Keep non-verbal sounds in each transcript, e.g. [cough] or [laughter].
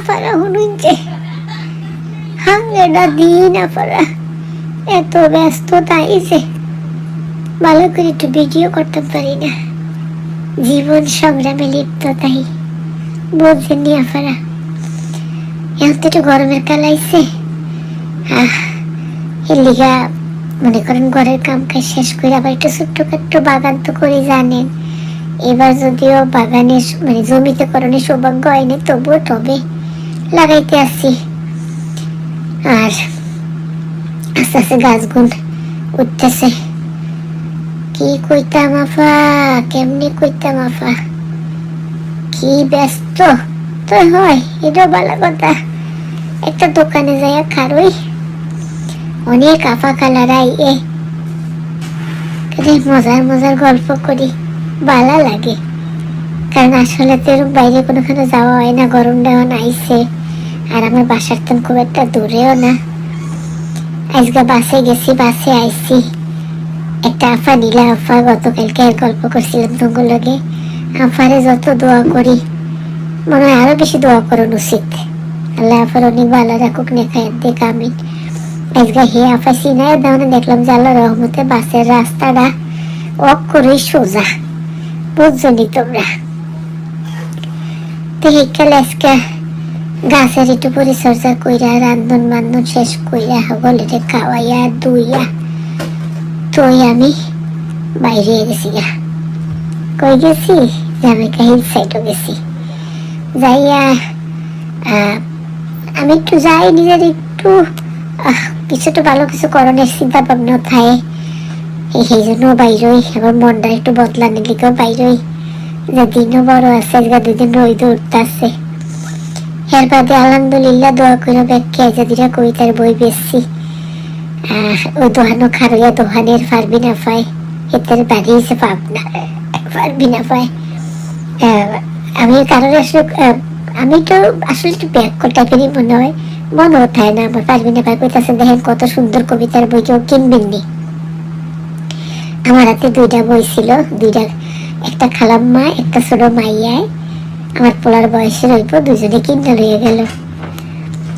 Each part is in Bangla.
আফারা হুনুন যে। হাঙ্গেটা দিন আফারা এত ভালো করে একটু ভিডিও করতে পারি না। জীবন সংগ্রামে লিপ্ত তাই। তো একটু গরমের কাল লিগা মনে করেন ঘরের কাম কাজ শেষ করে আবার একটু ছোট্ট ছোট্টখাট্ট বাগান তো করে জানেন। এবার যদিও বাগানের মানে জমিতে করণে সৌভাগ্য হয়নি, তবুও তবে লাগাইতে আসি আর আস্তে আস্তে গাছগুন উঠতেছে। কি কইতাম আফা? কেমনি কইতাম আফা? কি ব্যস্ত? তো হয়, এটাও ভালো কথা। একটা দোকানে যাইয়া খারই। অনেক আফা খালারাই এ মজার মজার গল্প করি। ভালো লাগে। কারণ আসলে তো বাইরে কোনোখানে যাওয়া হয় না গরমটা এখন আইসে। আর আমার বাসার তো খুব একটা দূরেও না। আজকে বাসে গেছি, বাসে আইসি একটা আফা নীলা আফা, গতকালকে গল্প করছিলাম তোমার লগে। আফারে যত দোয়া করি, মনে হয় আরও বেশি দোয়া করুন উচিত। আল্লাহ আফার অনেক ভালো রাখুক নেখায় দেখ আমিন। আজকে হে আফা সিনায় দাওনে দেখলাম যে আল্লাহ রহমতে বাসের রাস্তাটা অক করে সোজা। বুঝছনি তোমরা? তো হিকাল আজকে গাছের একটু পরিচর্যা কইরা, রান্ধন বান্ধন শেষ কইরা খাওয়াইয়া দুইয়া আমি বাইরে গেছি গা। কই গেছি? জামাইকা হিল সাইডও গেছি। যাইয়া আমি একটু যাই, নিজের একটু কিছু তো ভালো কিছু করণের চিন্তা ভাবনা থাকে। সেই জন্য বাইরই আবার মনটা একটু বদলানোর বাইরই। যে দিনও বড় আছে দুদিন রইদ উঠতে আছে এর বাদে আলহামদুলিল্লাহ দোয়া করে, ব্যাখ্যা যেদিরা কবিতার বই বেশছি ও দোহানো খারুয়া দোহানের পারবি না পায় এটার বাড়িয়েছে পাবনা পারবি না পায়। আমি কারণ আসলে আমি তো আসলে একটু ব্যাক টাইপেরই মনে হয়। মনে ওঠায় না, আমার পারবি না পায় কইতাছে দেখেন কত সুন্দর কবিতার বই কেউ কিনবেন নি। আমার হাতে দুইটা বই ছিল, দুইটা, একটা খালাম্মা, একটা ছোট মাইয়ায়। আমার পোলার বয়সের হইব দুজনে কিনে লইয়া গেল।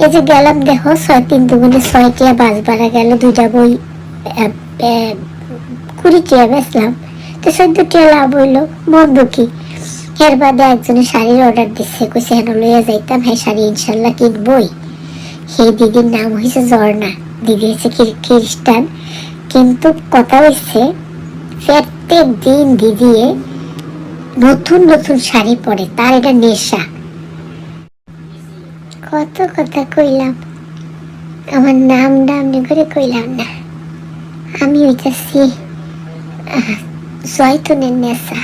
এই যে গেলাম দেখো ছয় তিন দুগুণে ছয় টিয়া বাস ভাড়া গেল দুইটা বই আহ, আহ, কুড়ি টিয়া বেচলাম। তো চোদ্দ টিয়া লাভ হইল মন্দ কি? এর বাদে একজনে শাড়ির অর্ডার দিচ্ছে কইছে হেন লইয়া যাইতাম হ্যাঁ শাড়ি ইনশাল্লাহ কিনবই। সেই দিদির নাম হয়েছে ঝর্ণা দিদি হচ্ছে খ্রি- খ্রিস্টান। কিন্তু কথা হচ্ছে প্রত্যেক দিন দিদিয়ে নতুন নতুন শাড়ি পরে, তার এটা নেশা। কত কথা কইলাম। আমার নাম ডাম করে কইলাম না। আমি হইতাছি জয়তুনের নেশা।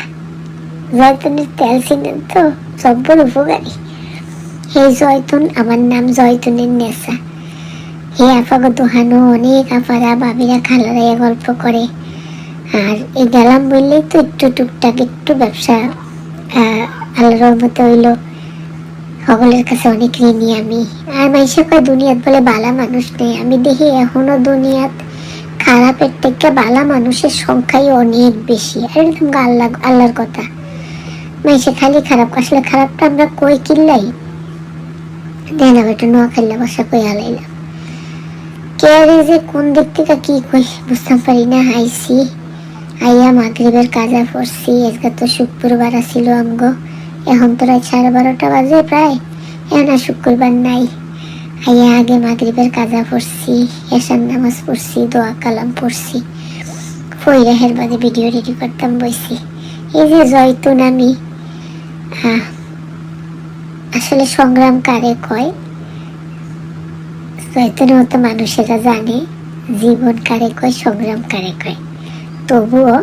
জয়তুনের তেল চিনেন তো সব্বর উপকারী। এই জয়তুন, আমার নাম জয়তুনের নেশা। হে আপাগো দোহানো, অনেক আপারা বাবিরা খালারা গল্প করে। আর এই গেলাম বললেই তো একটু টুকটাক একটু ব্যবসা। আল্লাহর রহমতে হইল সকলের কাছে অনেক ঋণী আমি। আর মানুষের কয়, দুনিয়াত বলে বালা মানুষ নেই। আমি দেখি এখনও দুনিয়াত খারাপের থেকে বালা মানুষের সংখ্যাই অনেক বেশি। আর একদম আল্লাহ আল্লাহর কথা। মানুষে খালি খারাপ, আসলে খারাপটা আমরা কই কিনলাই? দেন একটু নোয়া খাইলে বসা কই আলাইলাম। কে যে কোন দিক থেকে কি কই বুঝতে পারি না, আইসি। আইয়া মাগরিবের কাজা পড়ছি, আজকে তো শুক্রবার ছিল অঙ্গ এখন তো রাত সাড়ে বারোটা বাজে প্রায়, এখন আর শুক্রবার নাই। আইয়া আগে মাগরিবের কাজা পড়ছি এসার নামাজ পড়ছি, দোয়া কালাম পড়ছি। ফইরাহের বাদে ভিডিও রেডি করতাম বইছি। এই যে জয়তুন আমি। আসলে সংগ্রাম কারে কয়? জয়তুনের মতো মানুষেরা জানে, জীবন কারে কয়, সংগ্রাম কারে কয়। তবুও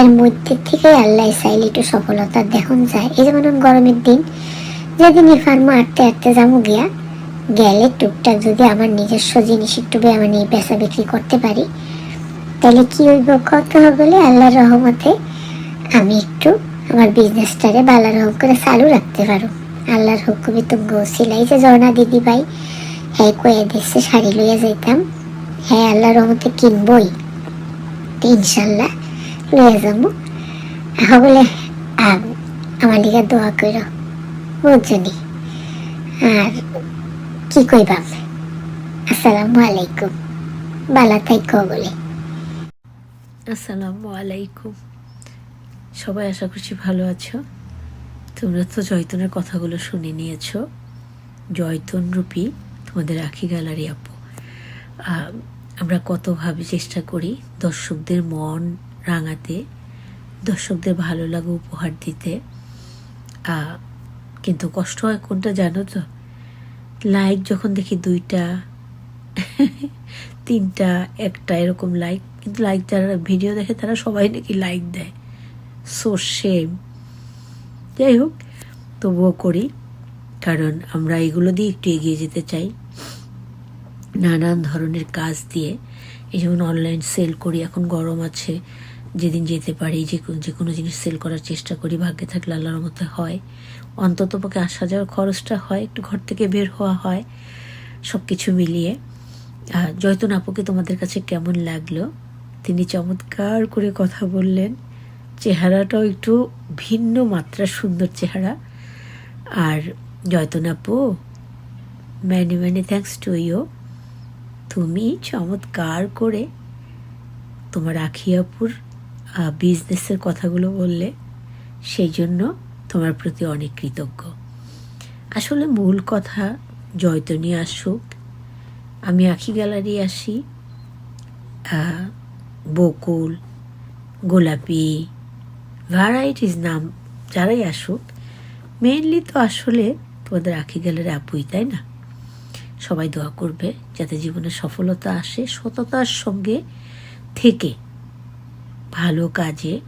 এর মধ্যে থেকে আল্লাহ চাইলে একটু সফলতা দেখুন যায়। এই যেমন গরমের দিন, যেদিন ফার্মা আটতে আটতে যাব গিয়া, গেলে টুকটাক যদি আমার নিজস্ব জিনিস একটু মানে বেচা বিক্রি করতে পারি, তাহলে কি হইব কত বলে আল্লাহর রহমতে আমি একটু আমার বিজনেসটারে ভালো রকম করে চালু রাখতে পারো। আল্লাহর হুকুমে তো গৌসিলাই যে ঝর্ণা দিদি ভাই হ্যাঁ কয়ে দিচ্ছে শাড়ি লইয়া যাইতাম। হ্যাঁ আল্লাহর রহমতে কিনবই। ইনশাল্লাহ। লইয়া যাব। বলে আমার লিগে দোয়া করো। বুঝছনি আর কি কইবাম আসসালামু আলাইকুম। বালা থাইকো বলে। আসসালামু আলাইকুম। সবাই আশা করছি ভালো আছো। তোমরা তো জয়তনের কথাগুলো শুনে নিয়েছো। জয়তন রূপী, তোমাদের আখি গ্যালারি আপু। আমরা কতভাবে চেষ্টা করি দর্শকদের মন রাঙাতে, দর্শকদের ভালো লাগা উপহার দিতে। কিন্তু কষ্ট হয় কোনটা জানো তো? লাইক যখন দেখি দুইটা, তিনটা, একটা এরকম লাইক কিন্তু লাইক যারা ভিডিও দেখে তারা সবাই নাকি লাইক দেয়। সো সেম যাই হোক, তবুও করি, কারণ আমরা এগুলো দিয়ে একটু এগিয়ে যেতে চাই। নানান ধরনের কাজ দিয়ে, এই যেমন অনলাইন সেল করি, এখন গরম আছে, যেদিন যেতে পারি, যে যে কোনো জিনিস সেল করার চেষ্টা করি, ভাগ্যে থাকলে আল্লাহর মতো হয়। অন্তত পক্ষে আসা যাওয়ার খরচটা হয়, একটু ঘর থেকে বের হওয়া হয় সব কিছু মিলিয়ে জয়তুন আপুকে তোমাদের কাছে কেমন লাগল? তিনি চমৎকার করে কথা বললেন। চেহারাটাও একটু ভিন্ন মাত্রার সুন্দর চেহারা। আর জয়তুন আপু many many thanks to you তুমি চমৎকার করে তোমার আখিয়াপুর বিজনেসের কথাগুলো বললে, সেই জন্য তোমার প্রতি অনেক কৃতজ্ঞ। আসলে মূল কথা জয়তনী আসুক, আমি আখি গ্যালারি আসি বকুল, গোলাপি ভ্যারাইটিস নাম যারাই আসুক মেনলি তো আসলে তোমাদের আখি গ্যালারি আপুই, তাই না? সবাই দোয়া করবে যাতে জীবনে সফলতা আসে, সততার সঙ্গে থেকে ভালো কাজে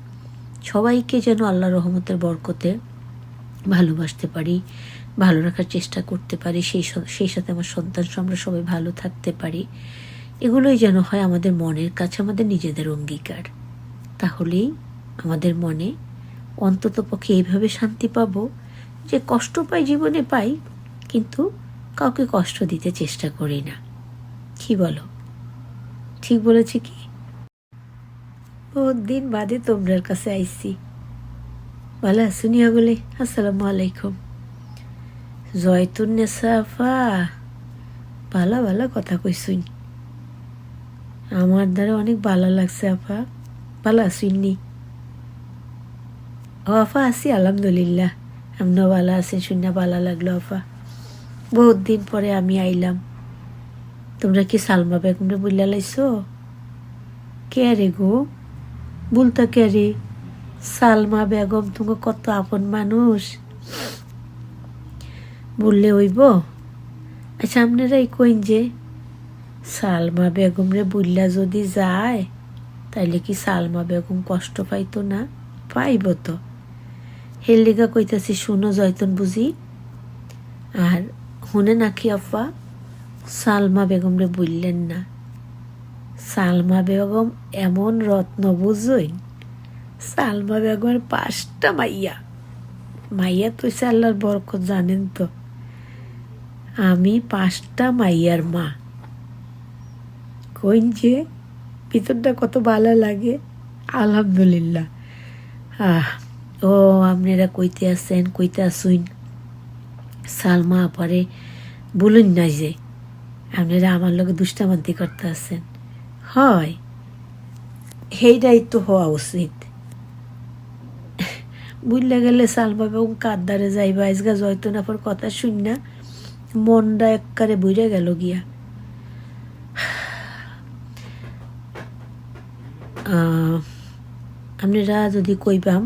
সবাইকে যেন আল্লাহ রহমতের বরকতে ভালোবাসতে পারি, ভালো রাখার চেষ্টা করতে পারি, সেই সেই সাথে আমার সন্তান আমরা সবাই ভালো থাকতে পারি। এগুলোই যেন হয় আমাদের মনের কাছে, আমাদের নিজেদের অঙ্গীকার। তাহলেই আমাদের মনে অন্তত পক্ষে এইভাবে শান্তি পাবো যে কষ্ট পাই, জীবনে পাই, কিন্তু কাউকে কষ্ট দিতে চেষ্টা করি না। কি বলো? ঠিক বলেছি কি? বহুত দিন বাদে তোমরার কাছে আইসি ভালো শুনিয়া বলে আসসালামু আলাইকুম। জয়তুন নেসাফা ভালো ভালো কথা কইসুন। আমার দ্বারা অনেক ভালো লাগছে আপা। ভালো আসুননি ও আফা আছি আলহামদুলিল্লাহ। আপনিও ভালো আছেন শুনে ভালো লাগল আফা বহুত দিন পরে আমি আইলাম। তোমরা কি সালমা বেগমরে বললা লাইছো? কে রে গো? বলতা কে রে? সালমা বেগম তুমি কত আপন মানুষ। বললে হইব। আচ্ছা আপনারাই কইন যে সালমা বেগম রে বললা যদি যায়, তাইলে কি সালমা বেগম কষ্ট পাইতো না? পাইব তো। হের লিগা কইতাছি, শুনো জয়তন বুঝি। আর হুনে নাকি আফা সালমা বেগম রে বললেন না। সালমা বেগম এমন রত্ন বুঝই সালমা বেগমের পাঁচটা মাইয়া। মাইয়া তো আল্লাহর বরকত জানেন তো। আমি পাঁচটা মাইয়ার মা। কইন যে, ভিতরটা কত ভালো লাগে, আলহামদুলিল্লাহ। আহ, ও আপনারা কইতে আছেন কইতে আসুন সালমা আপারে বলুন না যে, আপনারা আমার লোকে দুষ্টামান্তি করতে আছেন। হয়। সেইটাই তো হওয়া উচিত। বুঝলে গেলে সালমা বেগম কাদ্দারে যাইবা, আজগা জয়তনাফর কথা শুন না, মনটা এককারে বুঝে গেল গিয়া। আপনারা যদি কইবাম,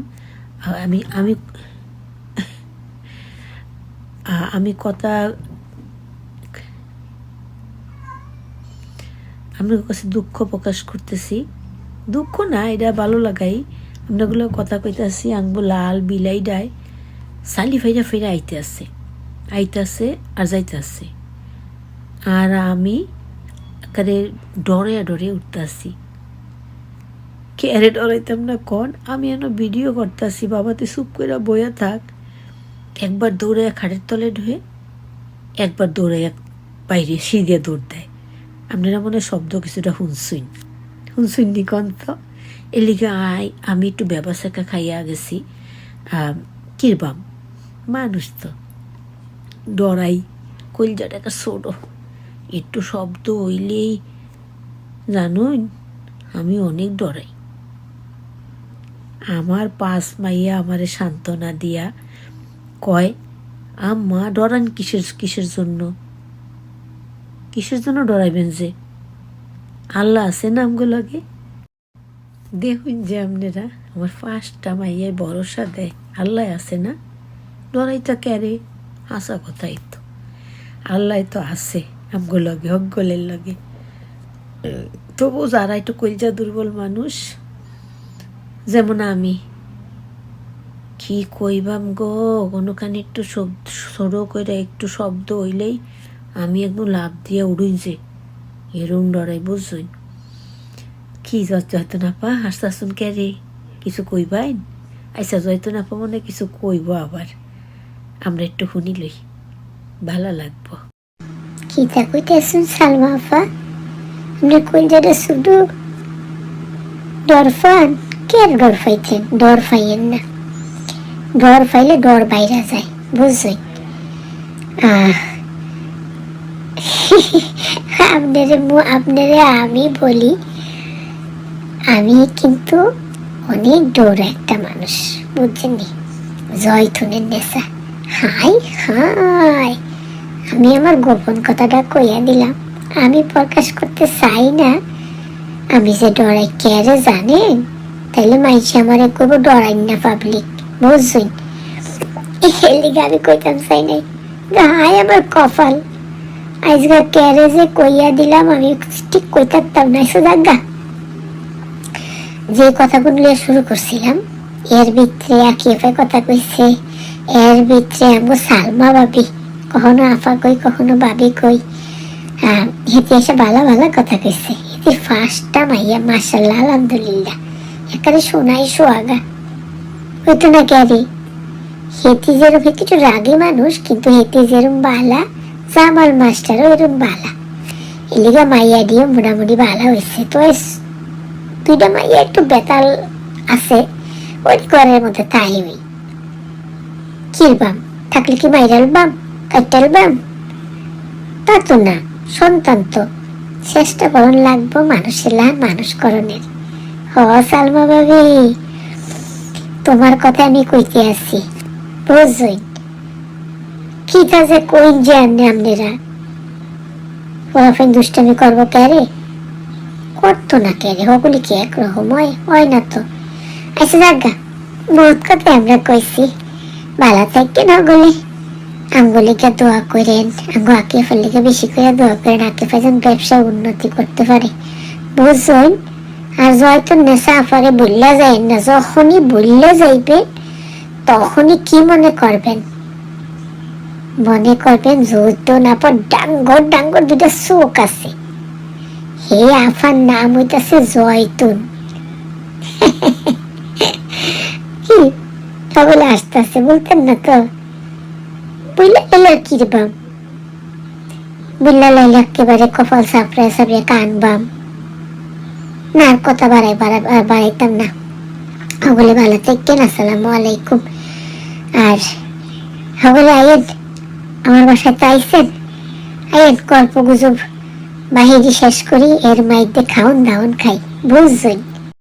আমি আমি আমি কথা আপনার কাছে দুঃখ প্রকাশ করতেছি। দুঃখ না, এটা ভালো লাগাই। আপনাগুলো কথা কইতাছি আঙ্গু লাল, বিলাই ডায় সালি ফাইরা ফেরা আইতে আছে। আইতে আছে আর যাইতে আছে। আর আমি একেবারে ডরে ডরে উঠতে আসি কেয়ারে ডরাইতাম না কন? আমি এন ভিডিও করতেছি বাবা তুই চুপ করে বইয়া থাক। একবার দৌড়ে খাটের তলে ঢুয়ে একবার দৌড়ে এক বাইরে সিঁড়িয়ে দৌড় দেয়। আপনারা মনে শব্দ কিছুটা শুনছুন হুনসুইন নিকন্ত এলিগে আই আমি একটু ব্যবসাকা খাইয়া গেছি। কিরবাম? মানুষ তো। ডরাই কলজাটাকে ছোট। একটু শব্দ হইলেই জানুন, আমি অনেক ডরাই। আমার পাশ মাইয়া আমারে সান্ত্বনা দিয়া কয়, আম্মা, ডরান কিসের কিসের জন্য? কিসের জন্য ডরাইবেন যে? আল্লাহ আছে না আমগুলোকে? দেখুন যে আপনারা আমার ফার্স্টটা মাইয়ায় ভরসা দেয়, আল্লাহ আছে না? ডরাইটা ক্যারে আসা কথাই তো। আল্লাহ তো আছে আমগো লগে হকগলের লগে। তবু যারা একটু কলজা দুর্বল মানুষ, যেমন আমি কি কইবাম গো? কোনোখানে একটু শব্দ, সরো করে একটু শব্দ হইলেই আমি একদম লাভ দিয়ে উড়ুই যে এরম ডরাই বুঝছই কি জয়তো না পা হাসতাসুন কে রে? কিছু কইবাইন? আচ্ছা জয়তো না পা মনে কিছু কইব আবার। আমরা একটু শুনি লই। ভালো লাগবো। কি তা কইতেছুন সালমা আপা? আপনি কলজাটা শুধু ডর ফান কে আর ডর ফাইতেন ডর ফাইয়েন না। ডর ফাইলে ডর বাইরা যায়, বুঝছই? [laughs] আপনারে আপনারে আমি বলি, আমি কিন্তু অনেক ডোর একটা মানুষ বুঝছেন নি জয়থুনের নেশা। Hi hi. আমি আমার গোপন কথাটা কইয়া দিলাম। আমি প্রকাশ করতে চাই না। আমি যে ডরাই ক্যারে জানেন? তাইলে মাইছে আমার কইব ডরাই না পাবলিক বুঝছেন এর লিগে কইতাম চাই নাই। হাই আমার কপাল। আজকে ক্যারে যে কইয়া দিলাম, আমি ঠিক কই থাকতাম না সুদাগা যে কথাগুলো শুরু করছিলাম, এর ভিতরে আকিফে কথা কইছে, এর ভিতরে আমগো সালমা ভাবি, কখনো আফা কই, কখনো ভাবি কই। হেতে এসে ভালো ভালো কথা কইছে। হেতে ফার্স্টটা মাইয়া মাশাল্লাহ, আলহামদুলিল্লাহ। এখানে শোনাই সোয়াগা হইতো না ক্যারি। হেতি যেরকম কিছু রাগী মানুষ, কিন্তু হেতি যেরকম বালা, জামাল মাস্টারও এরকম বালা। এলিগা মাইয়া দিয়ে মোটামুটি ভালো হয়েছে তো দুইটা মাইয়া একটু বেতাল আছে, ওই ঘরের মধ্যে তাই হই। কিরবাম থাকলে কি মাইরাল বাম? কাটাল বাম? তা তো না, সন্তান তো। চেষ্টা করণ লাগবো মানুষের লান মানুষ করণের। হ, সালমা ভাবি তোমার কথা আমি কইতে আছি। বুঝই। কি তা যে কইন যে আনে আপনারা ওরাফেন দুষ্টামি করব ক্যারে করতো না ক্যারে হগুলি কি একরকম? হয় হয় না তো। আচ্ছা জাগা বহুত কথা আমরা কইছি। বালা থাকতে না গলে আঙ্গুলিকে দোয়া করেন। আঙ্গু আঁকে ফেলিকে বেশি করে দোয়া করেন। আঁকে ফেলেন ব্যবসা উন্নতি করতে পারে। বুঝুন আর জয়তো নেশা আফারে বললে যায় না যখনই বললে যাইবে তখনই কি মনে করবেন মনে করবেন জোরতো না পর ডাঙ্গর ডাঙ্গর দুটা চোখ আছে। হে আফার নাম জয়তুন। কি? সকলে আসতেছে বলতেন না তো? বুঝলে একেবারে কপাল সাপড়ে সাপড়ে কান বাম। না আর কথা বাড়াই বাড়াই বাড়াইতাম না। সকলে ভালো থাকতেন আসসালামু আলাইকুম। আর সকলে আয়েদ আমার বাসায় তো আইসেন আয়েদ গল্প গুজব বাহিরে শেষ করি, এর মাইতে খাওন দাওন খাই, বুঝছেন?